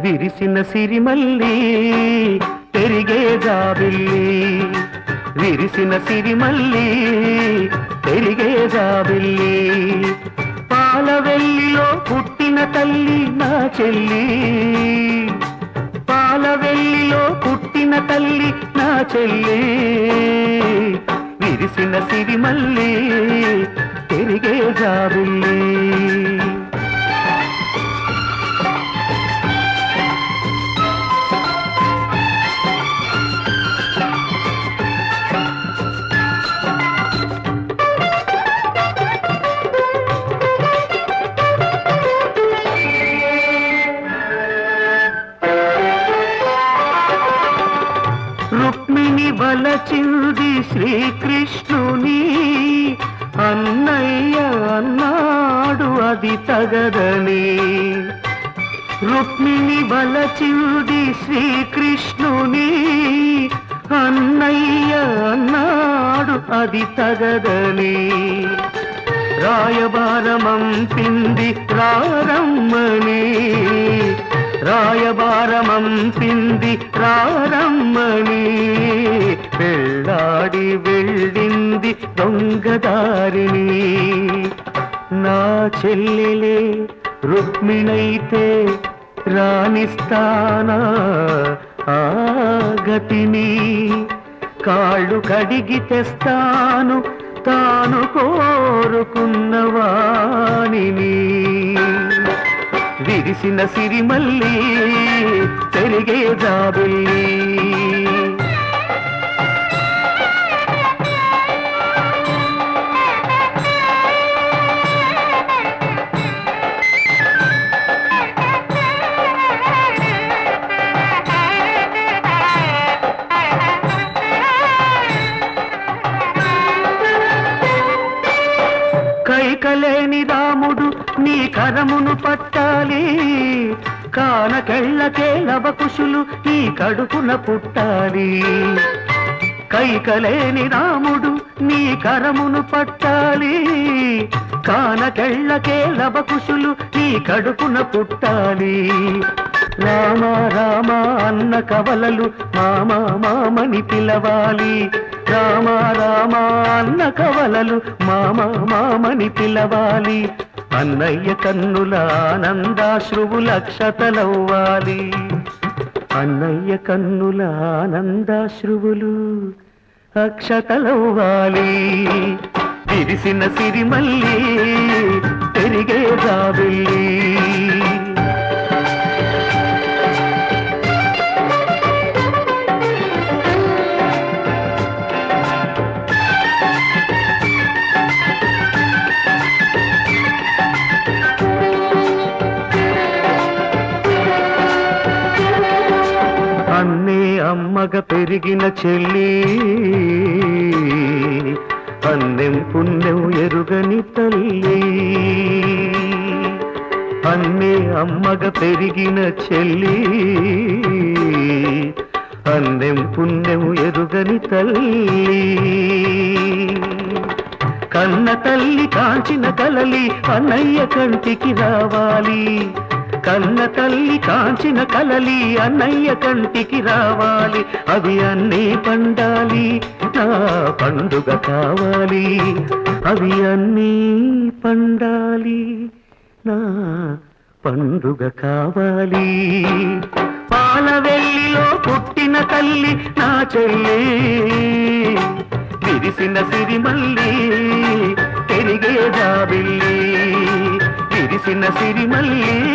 విరిసిన సిరిమల్లి పెరిగే జాబిల్లి. విరిసిన సిరిమల్లి పెరిగే జాబిల్లి. పాలవెల్లిలో పుట్టిన తల్లి నా చెల్లి. పాలవెల్లిలో పుట్టిన తల్లి నా చెల్లి. విరిసిన సిరిమల్లి రుక్మిణి వలచింది శ్రీకృష్ణుని. అన్నయ్య అన్నాడు అది తగదని. రుక్మిణి వలచింది శ్రీకృష్ణుని. అన్నయ్య అన్నాడు అది తగదని. రాయబారమంపింది రారమ్మని రాయబారమంపింది రారమ్మని. వెళ్ళాడి వెళ్ళింది దొంగదారిని. నా చెల్లెలే రుక్మిణైతే రాణిస్తానా? ఆ గతిని కాళ్ళు కడిగి తెస్తాను తాను కోరుకున్న వాణిని. విరిసిన సిరిమల్లి పెరిగే జాబిల్లి. కైకలేని రాముడు నీ కరమును పట్టాలి. కానకెళ్ళకే లవకుశులు నీ కడుపున పుట్టాలి. కైకలేని రాముడు నీ కరమును పట్టాలి. కానకెళ్ళకే లవకుశులు నీ కడుపున పుట్టాలి. రామ రామ అన్న కవలలు మామ మామని పిలవాలి. రామ రామ అన్న కవలలు మామ మామని పిలవాలి. అన్నయ్య కన్నుల ఆనందాశ్రువులక్షతలవ్వాలి అన్నయ్య కన్నుల ఆనందాశ్రువులు అక్షతలవ్వాలి. విరిసిన సిరిమల్లి పెరిగే జాబిల్లి పెరిగిన చెల్లి అన్నెం పుణ్యం ఎరుగని తల్లి. అన్నే అమ్మగ పెరిగిన చెల్లి అన్నెం పుణ్యం ఎరుగని తల్లి. కన్న తల్లి కాంచిన కలలి అన్నయ్య కంటికి రావాలి. కన్న తల్లి కాంచిన కలలి అన్నయ్య కంటికి రావాలి. అవి అన్నీ పండాలి నా పండుగ కావాలి. అవి అన్నీ పండాలి నా పండుగ కావాలి. పాలవెల్లిలో పుట్టిన తల్లి నా చెల్లి. విరిసిన సిరిమల్లి తిరిగే జాబిల్లి. విరిసిన సిరిమల్లి పెరిగే